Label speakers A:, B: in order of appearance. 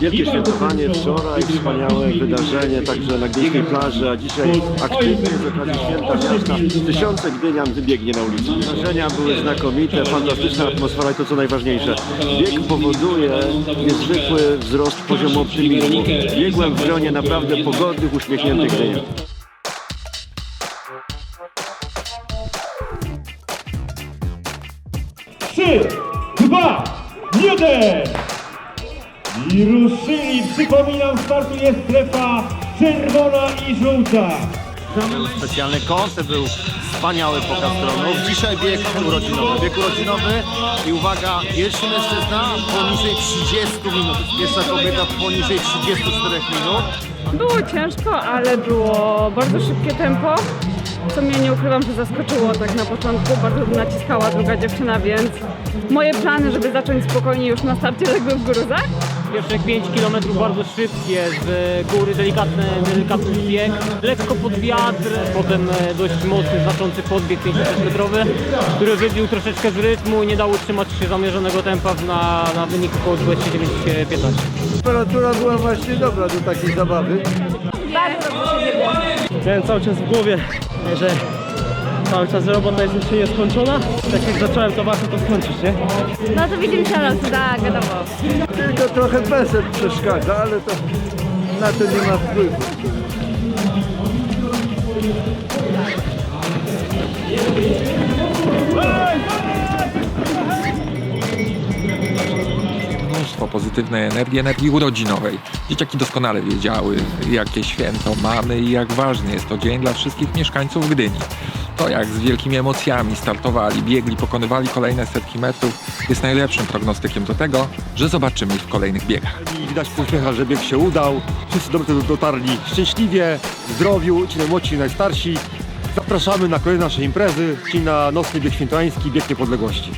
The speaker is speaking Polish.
A: Wielkie świętowanie wczoraj, wspaniałe wydarzenie także na gdyńskiej plaży, a dzisiaj aktywnie z okazji święta miasta tysiące gdynian wybiegnie na ulicę. Wydarzenia były znakomite, fantastyczna atmosfera i to co najważniejsze. Bieg powoduje niezwykły wzrost poziomu optymizmu. Biegłem w gronie naprawdę pogodnych, uśmiechniętych gdynian.
B: Trzy, dwa, jeden! I ruszyli. Przypominam, startuje strefa czerwona i żółta.
C: specjalny koncert, był wspaniały pokaz dronów. Dzisiaj bieg urodzinowy. Bieg urodzinowy i uwaga, pierwszy mężczyzna poniżej 30 minut. Pierwsza kobieta poniżej 34 minut.
D: Było ciężko, ale było bardzo szybkie tempo, co mnie nie ukrywam, że zaskoczyło tak na początku. Bardzo naciskała druga dziewczyna, więc moje plany, żeby zacząć spokojnie już na starcie legły w gruzach.
E: Pierwsze 5 km bardzo szybkie, z góry delikatny, delikatny bieg, lekko pod wiatr, potem e, dość mocny, znaczący podbieg 500 metrowy, który wybił troszeczkę z rytmu i nie dał utrzymać się zamierzonego tempa na, na wynik około 29-15.
F: Temperatura była właśnie dobra do takiej zabawy.
E: Miałem cały czas w głowie, że cały czas robota jest jeszcze nieskończona. Tak jak zacząłem, to warto to skończyć, nie?
D: No to widzimy się raz, tak, wiadomo.
F: Tylko trochę bezet przeszkadza, ale to na to nie ma wpływu.
G: mnóstwo pozytywnej energii, energii urodzinowej. Dzieciaki doskonale wiedziały, jakie święto mamy i jak ważny jest to dzień dla wszystkich mieszkańców Gdyni. To jak z wielkimi emocjami startowali, biegli, pokonywali kolejne setki metrów jest najlepszym prognostykiem do tego, że zobaczymy ich w kolejnych biegach.
A: I widać po uśmiechach, że bieg się udał. Wszyscy do tego dotarli szczęśliwie, w zdrowiu, ci najmłodsi, ci najstarsi. Zapraszamy na kolejne nasze imprezy, czyli na nocny bieg świętojański, bieg niepodległości.